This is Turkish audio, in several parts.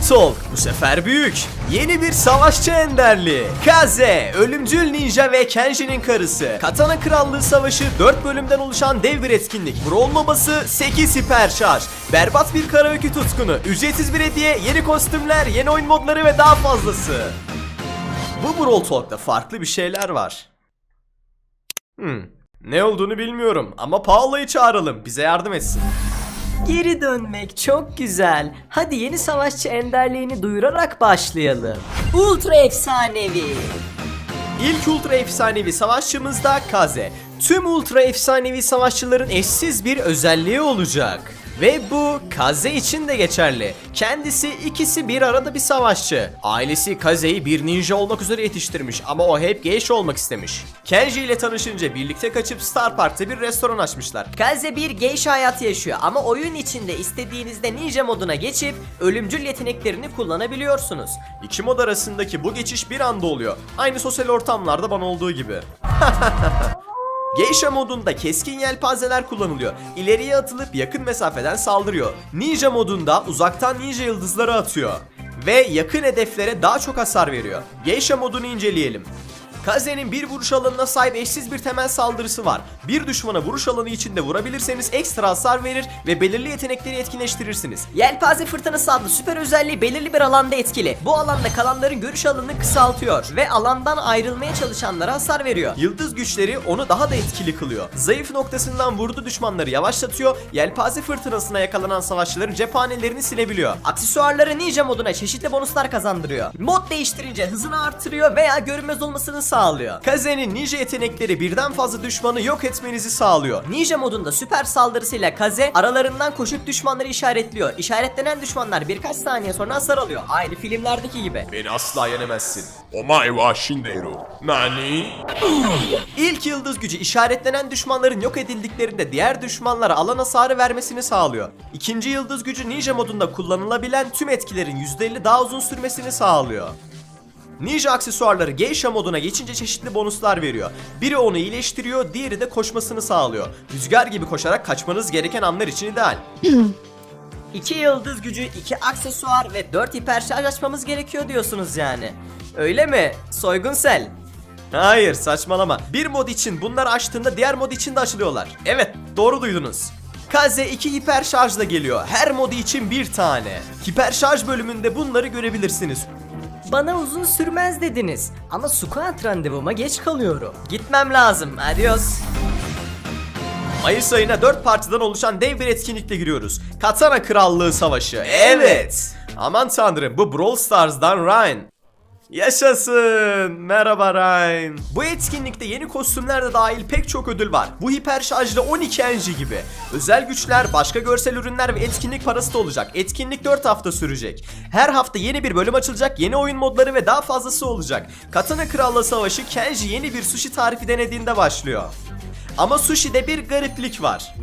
Talk bu sefer büyük. Yeni bir savaşçı enderli. Kaze, ölümcül ninja ve Kenji'nin karısı. Katana Krallığı Savaşı 4 bölümden oluşan dev bir etkinlik. Brawl Mobası 8 hiper şarj. Berbat bir karaoke tutkunu. Ücretsiz bir hediye, yeni kostümler, yeni oyun modları ve daha fazlası. Bu Brawl Talk'ta farklı bir şeyler var. Hmm. Ne olduğunu bilmiyorum ama Paolo'yu çağıralım bize yardım etsin. Geri dönmek çok güzel. Hadi yeni savaşçı enderliğini duyurarak başlayalım. Ultra efsanevi. İlk ultra efsanevi savaşçımız da Kaze. Tüm ultra efsanevi savaşçıların eşsiz bir özelliği olacak. Ve bu Kaze için de geçerli. Kendisi ikisi bir arada bir savaşçı. Ailesi Kaze'yi bir ninja olmak üzere yetiştirmiş ama o hep geisha olmak istemiş. Kenji ile tanışınca birlikte kaçıp Star Park'ta bir restoran açmışlar. Kaze bir geisha hayatı yaşıyor ama oyun içinde istediğinizde ninja moduna geçip ölümcül yeteneklerini kullanabiliyorsunuz. İki mod arasındaki bu geçiş bir anda oluyor. Aynı sosyal ortamlarda bana olduğu gibi. Geisha modunda keskin yelpazeler kullanılıyor. İleriye atılıp yakın mesafeden saldırıyor. Ninja modunda uzaktan ninja yıldızları atıyor. Ve yakın hedeflere daha çok hasar veriyor. Geisha modunu inceleyelim. Kaze'nin bir vuruş alanına sahip eşsiz bir temel saldırısı var. Bir düşmana vuruş alanı içinde vurabilirseniz ekstra hasar verir ve belirli yetenekleri etkinleştirirsiniz. Yelpaze fırtınası adlı süper özelliği belirli bir alanda etkili. Bu alanda kalanların görüş alanını kısaltıyor ve alandan ayrılmaya çalışanlara hasar veriyor. Yıldız güçleri onu daha da etkili kılıyor. Zayıf noktasından vurduğu düşmanları yavaşlatıyor, yelpaze fırtınasına yakalanan savaşçıların cephanelerini silebiliyor. Aksesuarları ninja moduna çeşitli bonuslar kazandırıyor. Mod değiştirince hızını artırıyor veya görünmez olmasını sağlıyor sağlıyor. Kazen'in ninja yetenekleri birden fazla düşmanı yok etmenizi sağlıyor. Ninja modunda süper saldırısıyla Kaze aralarından koşup düşmanları işaretliyor. İşaretlenen düşmanlar birkaç saniye sonra hasar. Aynı filmlerdeki gibi. Beni asla yenemezsin. Omae wa shinderu. Nani? İlk yıldız gücü işaretlenen düşmanların yok edildiklerinde diğer düşmanlara alan hasarı vermesini sağlıyor. İkinci yıldız gücü ninja modunda kullanılabilen tüm etkilerin %50 daha uzun sürmesini sağlıyor. Ninja aksesuarları Geisha moduna geçince çeşitli bonuslar veriyor. Biri onu iyileştiriyor, diğeri de koşmasını sağlıyor. Rüzgar gibi koşarak kaçmanız gereken anlar için ideal. 2 yıldız gücü, 2 aksesuar ve 4 hiper şarj açmamız gerekiyor diyorsunuz yani. Öyle mi? Soygunsel. Hayır saçmalama. Bir mod için bunları açtığında diğer mod için de açılıyorlar. Evet doğru duydunuz. Kaze 2 hiper şarjla geliyor. Her modu için bir tane. Hiper şarj bölümünde bunları görebilirsiniz. Bana uzun sürmez dediniz ama squat randevuma geç kalıyorum. Gitmem lazım. Adios. Mayıs ayına 4 partiden oluşan dev bir etkinlikle giriyoruz. Katana Krallığı Savaşı. Evet. Aman tanrım bu Brawl Stars'dan Ryan. Yaşasın. Merhaba Ryan. Bu etkinlikte yeni kostümler de dahil pek çok ödül var. Bu hiper şarjlı 12 enji gibi. Özel güçler, başka görsel ürünler ve etkinlik parası da olacak. Etkinlik 4 hafta sürecek. Her hafta yeni bir bölüm açılacak, yeni oyun modları ve daha fazlası olacak. Katana Krallığı Savaşı Kenji yeni bir sushi tarifi denediğinde başlıyor. Ama sushi'de bir gariplik var.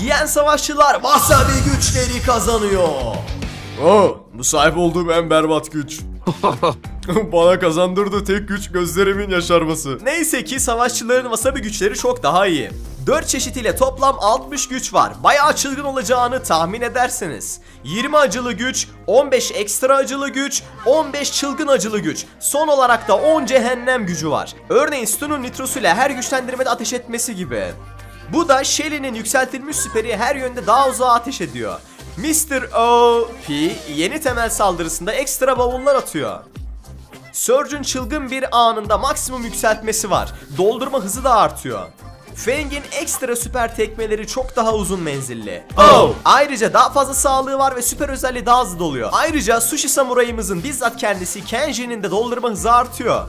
Yiyen savaşçılar wasabi güçleri kazanıyor. Oh, bu sahip olduğum en berbat güç. Bana kazandırdığı tek güç gözlerimin yaşarması. Neyse ki savaşçıların wasabi güçleri çok daha iyi. 4 çeşit ile toplam 60 güç var. Bayağı çılgın olacağını tahmin edersiniz. 20 acılı güç, 15 ekstra acılı güç, 15 çılgın acılı güç. Son olarak da 10 cehennem gücü var. Örneğin Stun'un nitrosuyla her güçlendirmede ateş etmesi gibi. Bu da Shelly'nin yükseltilmiş süperi her yönde daha uzağa ateş ediyor. Mr. O.P. yeni temel saldırısında ekstra bavullar atıyor. Surge'un çılgın bir anında maksimum yükseltmesi var. Doldurma hızı da artıyor. Fang'in ekstra süper tekmeleri çok daha uzun menzilli. Oh! Ayrıca daha fazla sağlığı var ve süper özelliği daha hızlı doluyor. Ayrıca Sushi Samurai'mızın bizzat kendisi Kenji'nin de doldurma hızı artıyor.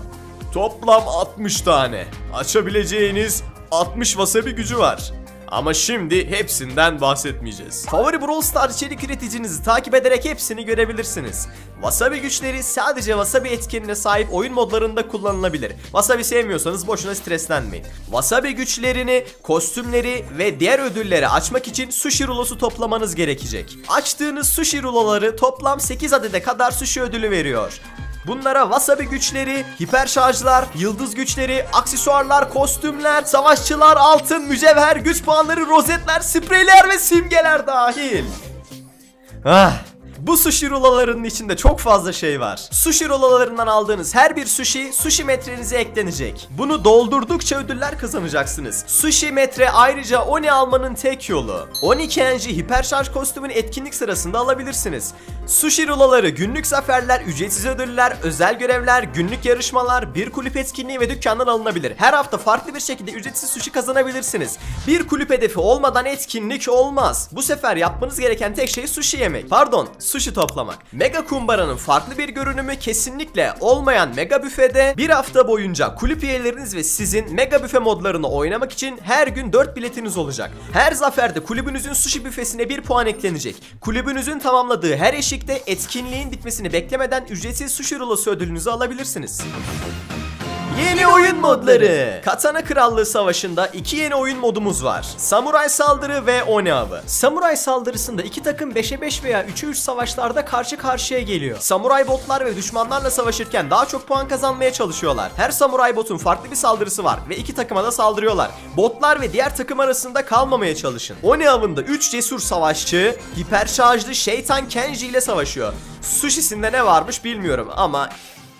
Toplam 60 tane. Açabileceğiniz 60 wasabi gücü var. Ama şimdi hepsinden bahsetmeyeceğiz. Favori Brawl Stars içerik üreticinizi takip ederek hepsini görebilirsiniz. Wasabi güçleri sadece Wasabi etkenine sahip oyun modlarında kullanılabilir. Wasabi sevmiyorsanız boşuna streslenmeyin. Wasabi güçlerini, kostümleri ve diğer ödülleri açmak için sushi rulosu toplamanız gerekecek. Açtığınız sushi ruloları toplam 8 adede kadar sushi ödülü veriyor. Bunlara wasabi güçleri, hiper şarjlar, yıldız güçleri, aksesuarlar, kostümler, savaşçılar, altın, mücevher, güç puanları, rozetler, spreyler ve simgeler dahil. Ah, Bu sushi rulalarının içinde çok fazla şey var. Sushi rulalarından aldığınız her bir sushi sushi metrenize eklenecek. Bunu doldurdukça ödüller kazanacaksınız. Sushi metre ayrıca Oni almanın tek yolu. Oni Kenji hiperşarj kostümünü etkinlik sırasında alabilirsiniz. Sushi rulaları, günlük zaferler, ücretsiz ödüller, özel görevler, günlük yarışmalar, bir kulüp etkinliği ve dükkandan alınabilir. Her hafta farklı bir şekilde ücretsiz sushi kazanabilirsiniz. Bir kulüp hedefi olmadan etkinlik olmaz. Bu sefer yapmanız gereken tek şey sushi yemek. Pardon, sushi toplamak. Mega kumbaranın farklı bir görünümü kesinlikle olmayan mega büfede bir hafta boyunca kulüp üyeleriniz ve sizin mega büfe modlarını oynamak için her gün 4 biletiniz olacak. Her zaferde kulübünüzün sushi büfesine 1 puan eklenecek. Kulübünüzün tamamladığı her eşikte etkinliğin bitmesini beklemeden ücretsiz sushi rulosu ödülünüzü alabilirsiniz. Yeni oyun modları. Katana Krallığı Savaşı'nda iki yeni oyun modumuz var. Samuray Saldırı ve Oni Avı. Samuray Saldırısı'nda iki takım 5'e 5 veya 3'e 3 savaşlarda karşı karşıya geliyor. Samuray botlar ve düşmanlarla savaşırken daha çok puan kazanmaya çalışıyorlar. Her samuray botun farklı bir saldırısı var ve iki takıma da saldırıyorlar. Botlar ve diğer takım arasında kalmamaya çalışın. Oni Avı'nda 3 cesur savaşçı hiper şarjlı şeytan Kenji ile savaşıyor. Sushi'sinde ne varmış bilmiyorum ama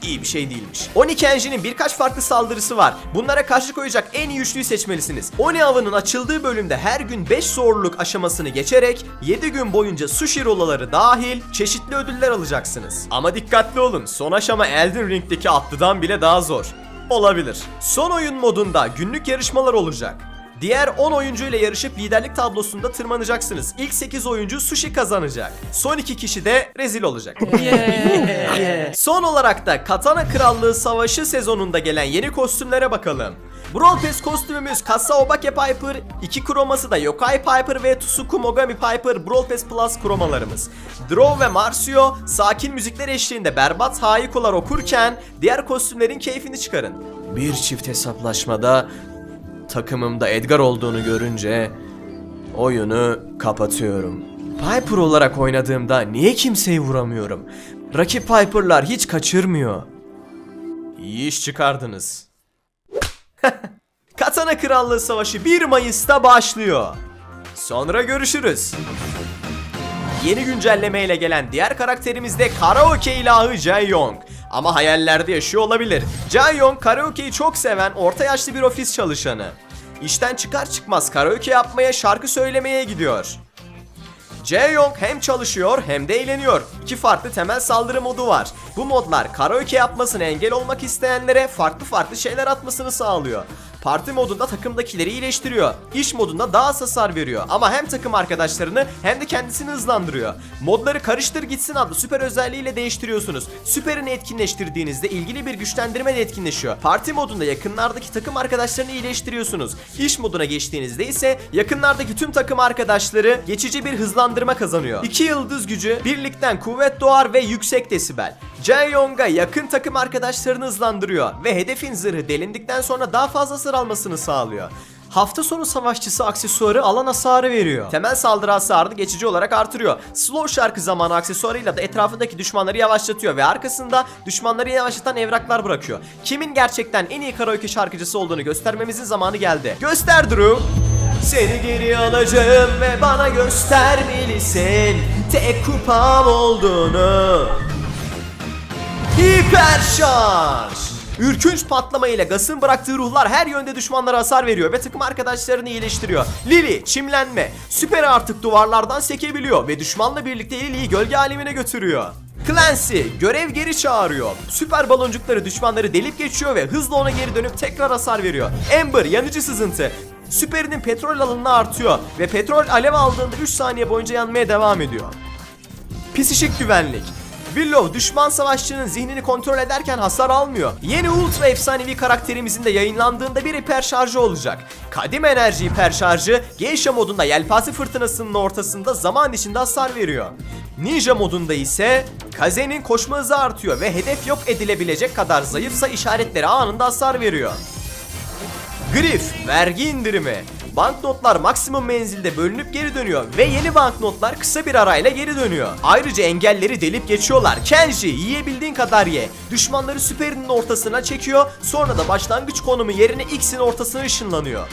iyi bir şey değilmiş. Oni Kenji'nin birkaç farklı saldırısı var. Bunlara karşı koyacak en iyi üçlüyü seçmelisiniz. Oni avının açıldığı bölümde her gün 5 zorluk aşamasını geçerek 7 gün boyunca sushi rolaları dahil çeşitli ödüller alacaksınız. Ama dikkatli olun. Son aşama Elden Ring'deki atlıdan bile daha zor. Olabilir. Son oyun modunda günlük yarışmalar olacak. Diğer 10 oyuncu ile yarışıp liderlik tablosunda tırmanacaksınız. İlk 8 oyuncu sushi kazanacak. Son 2 kişi de rezil olacak. Son olarak da Katana Krallığı Savaşı sezonunda gelen yeni kostümlere bakalım. Brawl Pass kostümümüz Kasa Obake Piper, iki kroması da Yokai Piper ve Tsuku Mogami Piper Brawl Pass Plus kromalarımız. Drow ve Marcio sakin müzikler eşliğinde berbat haikular okurken diğer kostümlerin keyfini çıkarın. Bir çift hesaplaşmada takımımda Edgar olduğunu görünce oyunu kapatıyorum. Piper olarak oynadığımda niye kimseyi vuramıyorum? Rakip Piper'lar hiç kaçırmıyor. İyi iş çıkardınız. Katana Krallığı Savaşı 1 Mayıs'ta başlıyor. Sonra görüşürüz. Yeni güncelleme ile gelen diğer karakterimiz de karaoke ilahı Jae-Yong. Ama hayallerde yaşıyor olabilir. Jae-Yong karaoke'yi çok seven orta yaşlı bir ofis çalışanı. İşten çıkar çıkmaz karaoke yapmaya, şarkı söylemeye gidiyor. Jae-Yong hem çalışıyor hem de eğleniyor. İki farklı temel saldırı modu var. Bu modlar karaoke yapmasına engel olmak isteyenlere farklı farklı şeyler atmasını sağlıyor. Parti modunda takımdakileri iyileştiriyor. İş modunda daha az hasar veriyor. Ama hem takım arkadaşlarını hem de kendisini hızlandırıyor. Modları karıştır gitsin adlı süper özelliğiyle değiştiriyorsunuz. Süperini etkinleştirdiğinizde ilgili bir güçlendirme de etkinleşiyor. Parti modunda yakınlardaki takım arkadaşlarını iyileştiriyorsunuz. İş moduna geçtiğinizde ise yakınlardaki tüm takım arkadaşları geçici bir hızlandırma kazanıyor. İki yıldız gücü, birlikten kuvvet doğar ve yüksek desibel. Jae-Yong'a yakın takım arkadaşlarını hızlandırıyor ve hedefin zırhı delindikten sonra daha fazla hasar almasını sağlıyor. Hafta sonu savaşçısı aksesuarı alan hasarı veriyor. Temel saldırı hasarını geçici olarak artırıyor. Slow şarkı zamanı aksesuarıyla da etrafındaki düşmanları yavaşlatıyor ve arkasında düşmanları yavaşlatan evraklar bırakıyor. Kimin gerçekten en iyi karaoke şarkıcısı olduğunu göstermemizin zamanı geldi. Göster Drew! Seni geri alacağım ve bana göstermelisin tek kupam olduğunu. Hiper şarj! Ürkünç patlama ile Gas'ın bıraktığı ruhlar her yönde düşmanlara hasar veriyor ve takım arkadaşlarını iyileştiriyor. Lily, çimlenme. Süper artık duvarlardan sekebiliyor ve düşmanla birlikte Lily'yi gölge alemine götürüyor. Clancy, görev geri çağırıyor. Süper baloncukları düşmanları delip geçiyor ve hızla ona geri dönüp tekrar hasar veriyor. Amber, yanıcı sızıntı. Süperinin petrol alanını artıyor ve petrol alev aldığında 3 saniye boyunca yanmaya devam ediyor. Pisişik güvenlik. Willow düşman savaşçının zihnini kontrol ederken hasar almıyor. Yeni ultra efsanevi karakterimizin de yayınlandığında bir hiper şarjı olacak. Kadim enerji hiper şarjı Geisha modunda yelpaze fırtınasının ortasında zaman içinde hasar veriyor. Ninja modunda ise Kaze'nin koşma hızı artıyor ve hedef yok edilebilecek kadar zayıfsa işaretleri anında hasar veriyor. Grif, vergi indirimi. Banknotlar maksimum menzilde bölünüp geri dönüyor ve yeni banknotlar kısa bir arayla geri dönüyor. Ayrıca engelleri delip geçiyorlar. Kenji yiyebildiğin kadar ye. Düşmanları süperinin ortasına çekiyor sonra da başlangıç konumu yerine X'in ortasına ışınlanıyor.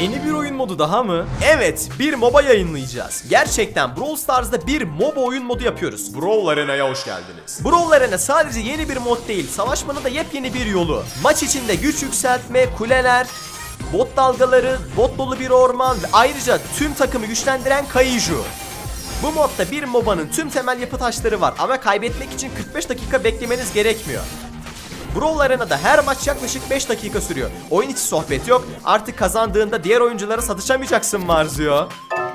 Yeni bir oyun modu daha mı? Evet, bir MOBA yayınlayacağız. Gerçekten Brawl Stars'da bir MOBA oyun modu yapıyoruz. Brawl Arena'ya hoş geldiniz. Brawl Arena sadece yeni bir mod değil, savaşmanın da yepyeni bir yolu. Maç içinde güç yükseltme, kuleler, bot dalgaları, bot dolu bir orman ve ayrıca tüm takımı güçlendiren Kaiju. Bu modda bir MOBA'nın tüm temel yapı taşları var ama kaybetmek için 45 dakika beklemeniz gerekmiyor. Brawl Arena'da her maç yaklaşık 5 dakika sürüyor. Oyun içi sohbet yok. Artık kazandığında diğer oyunculara satışamayacaksın Marzio.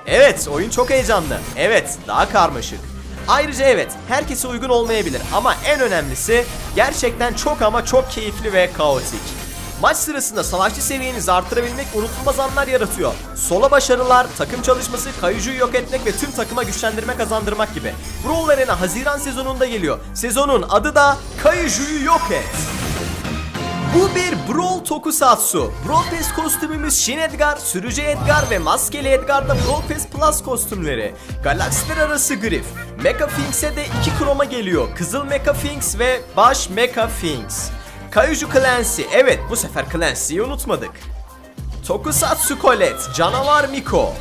Evet, oyun çok heyecanlı. Evet, daha karmaşık. Ayrıca evet, herkese uygun olmayabilir ama en önemlisi gerçekten çok ama çok keyifli ve kaotik. Maç sırasında savaşçı seviyenizi artırabilmek unutulmaz anlar yaratıyor. Sola başarılar, takım çalışması, kayıcıyı yok etmek ve tüm takıma güçlendirme kazandırmak gibi. Brawl Arena Haziran sezonunda geliyor. Sezonun adı da Kayıcıyı yok et. Bu bir Brawl Tokusatsu. Brawl Pass kostümümüz Shin Edgar, Sürücü Edgar ve Maskeli Edgar'da Brawl Pass Plus kostümleri. Galaksiler arası grif. Mecha Finks'e de iki kroma geliyor. Kızıl Mecha Finks ve Baş Mecha Finks. Kaiju Clancy. Evet bu sefer Clancy'yi unutmadık. Tokusatsu Colette, Canavar Miko.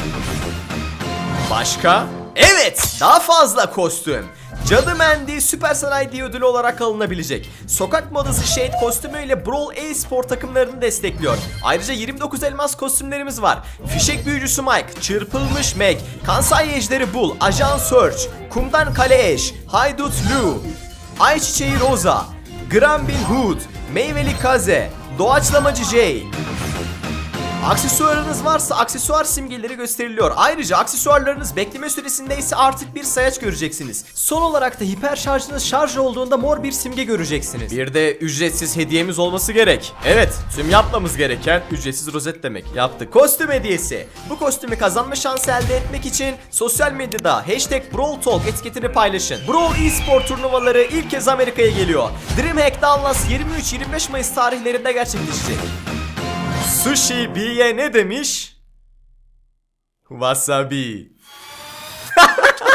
Başka? Evet, daha fazla kostüm. Cadı Mendi Süper Sanayi diye ödülü olarak alınabilecek. Sokak modası Shade kostümüyle Brawl e-spor takımlarını destekliyor. Ayrıca 29 elmas kostümlerimiz var. Fişek büyücüsü Mike, Çırpılmış Meg, Kansai Ejderi Bull, Ajan Search, Kumdan Kale Eş, Haydut Lou, Ayçiçeği Rosa, Grambil Hood, Meyveli Kaze, Doğaçlamacı Jay, Aksesuarınız varsa aksesuar simgeleri gösteriliyor. Ayrıca aksesuarlarınız bekleme süresinde ise artık bir sayaç göreceksiniz. Son olarak da hiper şarjınız şarj olduğunda mor bir simge göreceksiniz. Bir de ücretsiz hediyemiz olması gerek. Evet, tüm yapmamız gereken ücretsiz rozet demek. Yaptık. Kostüm hediyesi. Bu kostümü kazanma şansı elde etmek için sosyal medyada hashtag BrawlTalk etiketini paylaşın. Brawl eSport turnuvaları ilk kez Amerika'ya geliyor. DreamHack Dallas 23-25 Mayıs tarihlerinde gerçekleşecek. Sushi B'ye ne demiş? Wasabi.